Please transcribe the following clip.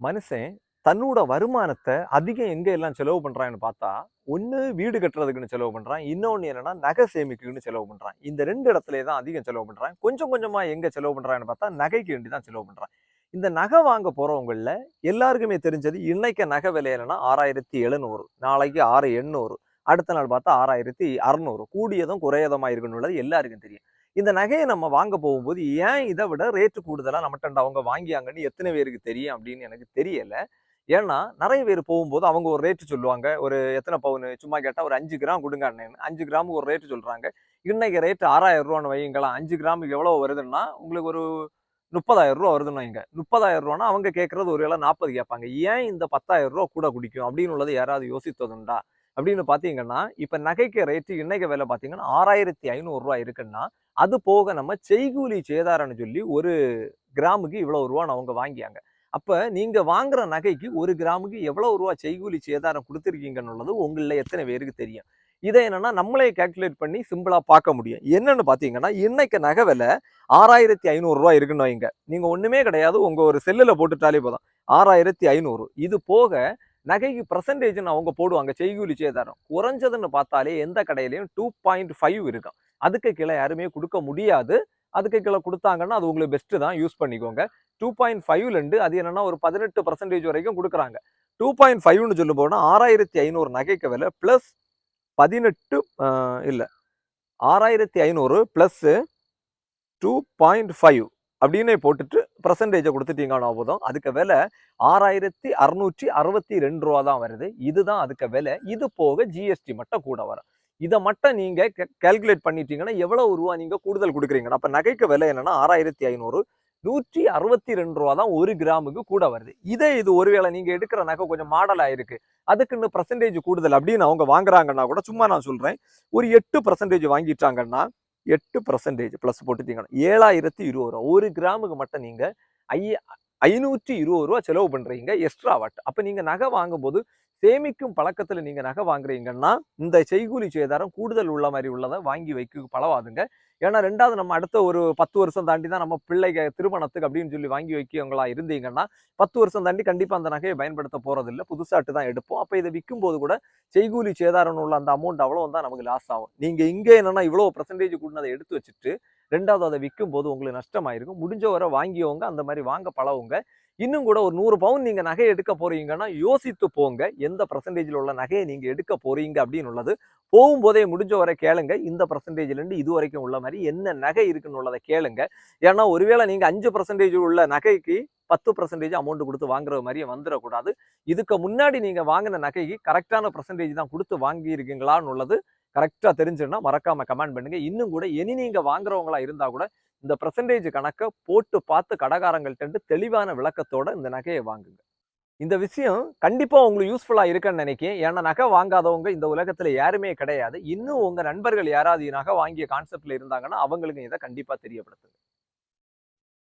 மனுஷன் தன்னோட வருமானத்தை அதிகம் எங்க எல்லாம் செலவு பண்றான்னு பார்த்தா ஒன்று வீடு கட்டுறதுக்குன்னு செலவு பண்றான். இன்னொன்று என்னன்னா நகை சேமிக்குன்னு செலவு பண்றான். இந்த ரெண்டு இடத்துல தான் அதிகம் செலவு பண்றான். கொஞ்சம் கொஞ்சமா எங்க செலவு பண்றான்னு பார்த்தா நகைக்கு வேண்டி தான் செலவு பண்றான். இந்த நகை வாங்க போறவங்கள எல்லாருக்குமே தெரிஞ்சது இன்னைக்கு நகை விலை என்னன்னா ஆறாயிரத்தி எழுநூறு நாளைக்கு ஆறு எண்ணூறு அடுத்த நாள் பார்த்தா ஆறாயிரத்தி அறநூறு கூடியதும் குறையதமாக இருக்குன்னு உள்ளது எல்லாருக்கும் தெரியும். இந்த நகையை நம்ம வாங்க போகும்போது ஏன் இதை விட ரேட்டு கூடுதலாக நம்மகிட்ட அவங்க வாங்கியாங்கன்னு எத்தனை பேருக்கு தெரியும் அப்படின்னு எனக்கு தெரியலை. ஏன்னா நிறைய பேர் போகும்போது அவங்க ஒரு ரேட்டு சொல்லுவாங்க. ஒரு எத்தனை பவுன்? சும்மா கேட்டால் ஒரு அஞ்சு கிராம் கொடுங்க அண்ணன் அஞ்சு கிராமுக்கு ஒரு ரேட்டு சொல்கிறாங்க இன்னைக்கு ரேட்டு ஆறாயிரம் ரூபான்னு வைங்களா அஞ்சு கிராமுக்கு எவ்வளோ வருதுன்னா உங்களுக்கு ஒரு முப்பதாயிரம் ரூபா வருதுன்னு வைங்க. முப்பதாயிரம் ரூபான்னா அவங்க கேட்குறது ஒரு வேளை நாற்பது கேட்பாங்க. ஏன் இந்த பத்தாயிரம் ரூபா கூட குடிக்கும் அப்படின்னு உள்ளது யாராவது யோசித்ததுண்டா? அப்படின்னு பார்த்தீங்கன்னா இப்போ நகைக்கு ரேட்டு இன்னைக்கு விலை பார்த்தீங்கன்னா ஆறாயிரத்தி ஐநூறுரூவா இருக்குன்னா அது போக நம்ம செய்கூலி சேதாரம்னு சொல்லி ஒரு கிராமுக்கு இவ்வளோ ரூபான்னு அவங்க வாங்கியாங்க. அப்போ நீங்கள் வாங்குற நகைக்கு ஒரு கிராமுக்கு எவ்வளோ ரூபா செய்கூலி சேதாரம் கொடுத்துருக்கீங்கன்னு உங்களில் எத்தனை பேருக்கு தெரியும். இதை என்னன்னா நம்மளே கால்குலேட் பண்ணி சிம்பிளாக பார்க்க முடியும். என்னன்னு பார்த்தீங்கன்னா இன்னைக்கு நகை விலை ஆறாயிரத்தி ஐநூறுரூவா இருக்குன்னு வைங்க. நீங்கள் ஒன்றுமே கிடையாது. உங்கள் ஒரு செல்லில் போட்டுட்டாலே போதும். ஆறாயிரத்தி ஐநூறு. இது போக நகைக்கு பர்சன்டேஜ்னு அவங்க போடுவாங்க. செய்கூலி சேதாரம். குறைஞ்சதுன்னு பார்த்தாலே எந்த கடையிலையும் டூ பாயிண்ட் ஃபைவ் இருக்கும். அதுக்கு கீழே யாருமே கொடுக்க முடியாது. அதுக்கு கீழே கொடுத்தாங்கன்னா அது உங்களுக்கு பெஸ்ட்டு தான். யூஸ் பண்ணிக்கோங்க. டூ பாயிண்ட் ஃபைவ்லேருந்து அது என்னென்னா ஒரு பதினெட்டு பர்சன்டேஜ் வரைக்கும் கொடுக்குறாங்க. டூ பாயிண்ட் ஃபைவ்னு சொல்லும் போனால் ஆறாயிரத்தி ஐநூறு நகைக்கு விலை ப்ளஸ் பதினெட்டு இல்லை. ஆறாயிரத்தி ஐநூறு ப்ளஸ்ஸு டூ பாயிண்ட் ஃபைவ் அப்படின்னு போட்டுட்டு பர்சன்டேஜை கொடுத்துட்டீங்கன்னா போதும். அதுக்கு விலை ஆறாயிரத்தி அறுநூற்றி அறுபத்தி ரெண்டு ரூபா தான் வருது. இதுதான் அதுக்கு விலை. இது போக ஜிஎஸ்டி மட்டும் கூட வரும். இதை மட்டும் நீங்கள் கேல்குலேட் பண்ணிட்டீங்கன்னா எவ்வளோ ரூபா நீங்கள் கூடுதல் கொடுக்குறீங்கன்னா அப்போ நகைக்கு விலை என்னன்னா ஆறாயிரத்தி ஐநூறு. நூற்றி அறுபத்தி ரெண்டு ரூபா தான் ஒரு கிராமுக்கு கூட வருது. இதே இது ஒருவேளை நீங்கள் எடுக்கிற நகை கொஞ்சம் மாடல் ஆயிருக்கு. அதுக்குன்னு பர்சன்டேஜ் கூடுதல் அப்படின்னு அவங்க வாங்குறாங்கன்னா கூட சும்மா நான் சொல்கிறேன் ஒரு எட்டு பர்சன்டேஜ் வாங்கிட்டாங்கன்னா எட்டு பர்சன்டேஜ் ப்ளஸ் போட்டுட்டீங்கன்னா ஏழாயிரத்தி இருபது ரூபா. ஒரு கிராமுக்கு மட்டும் நீங்கள் ஐய ஐநூற்றி இருபது ரூபா செலவு பண்ணுறீங்க எக்ஸ்ட்ரா வாட் அப்போ நீங்கள் நகை வாங்கும்போது சேமிக்கும் பழக்கத்தில் நீங்கள் நகை வாங்குறீங்கன்னா இந்த செய்கூலி சேதாரம் கூடுதல் உள்ள மாதிரி உள்ளதை வாங்கி வைக்க பழவாதுங்க. ஏன்னா ரெண்டாவது நம்ம அடுத்த ஒரு பத்து வருஷம் தாண்டி தான் நம்ம பிள்ளைங்க திருமணத்துக்கு அப்படின்னு சொல்லி வாங்கி வைக்கவங்களா இருந்தீங்கன்னா பத்து வருஷம் தாண்டி கண்டிப்பாக அந்த நகையை பயன்படுத்த போகிறதில்ல புதுசாட்டு தான் எடுப்போம். அப்போ இதை விற்கும் போது கூட செய்கூலி சேதாரம் உள்ள அந்த அமௌண்ட் அவ்வளோ தான் நமக்கு லாஸ் ஆகும். நீங்கள் இங்கே என்னென்னா இவ்வளோ பர்சன்டேஜ் கூடினதை எடுத்து வச்சுட்டு ரெண்டாவது அதை விற்கும் போது உங்களுக்கு நஷ்டமாயிருக்கும். முடிஞ்ச வரை வாங்கியவங்க அந்த மாதிரி வாங்க பழவுங்க இன்னும் கூட ஒரு நூறு பவுன் நீங்கள் நகை எடுக்க போறீங்கன்னா யோசித்து போங்க. எந்த பர்சன்டேஜில் உள்ள நகையை நீங்கள் எடுக்க போறீங்க அப்படின்னு உள்ளது. போகும்போதே முடிஞ்ச வரை கேளுங்க. இந்த பர்சன்டேஜ்லேருந்து இது வரைக்கும் உள்ள மாதிரி என்ன நகை இருக்குன்னு உள்ளதை கேளுங்க. ஏன்னா ஒருவேளை நீங்கள் அஞ்சு பர்சன்டேஜ் உள்ள நகைக்கு பத்து பர்சன்டேஜ் அமௌண்ட் கொடுத்து வாங்குற மாதிரியே வந்துடக்கூடாது இதுக்கு முன்னாடி நீங்கள் வாங்கின நகைக்கு கரெக்டான பர்சன்டேஜ் தான் கொடுத்து வாங்கியிருக்கீங்களான்னு உள்ளது கரெக்டாக தெரிஞ்சுன்னா மறக்காம கமெண்ட் பண்ணுங்க. இன்னும் கூட இனி நீங்க வாங்குறவங்களா இருந்தா கூட இந்த பர்சன்டேஜ் கணக்கை போட்டு பார்த்து கடைக்காரங்கள்ட்ட தெளிவான விளக்கத்தோட இந்த நகையை வாங்குங்க. இந்த விஷயம் கண்டிப்பா உங்களுக்கு யூஸ்ஃபுல்லா இருக்குன்னு நினைக்கிறேன். ஏன்னா நகை வாங்காதவங்க இந்த உலகத்துல யாருமே கிடையாது. இன்னும் உங்க நண்பர்கள் யாராவது நகை வாங்கிய கான்செப்ட்ல இருந்தாங்கன்னா அவங்களுக்கு இதை கண்டிப்பா தெரியப்படுத்துங்க.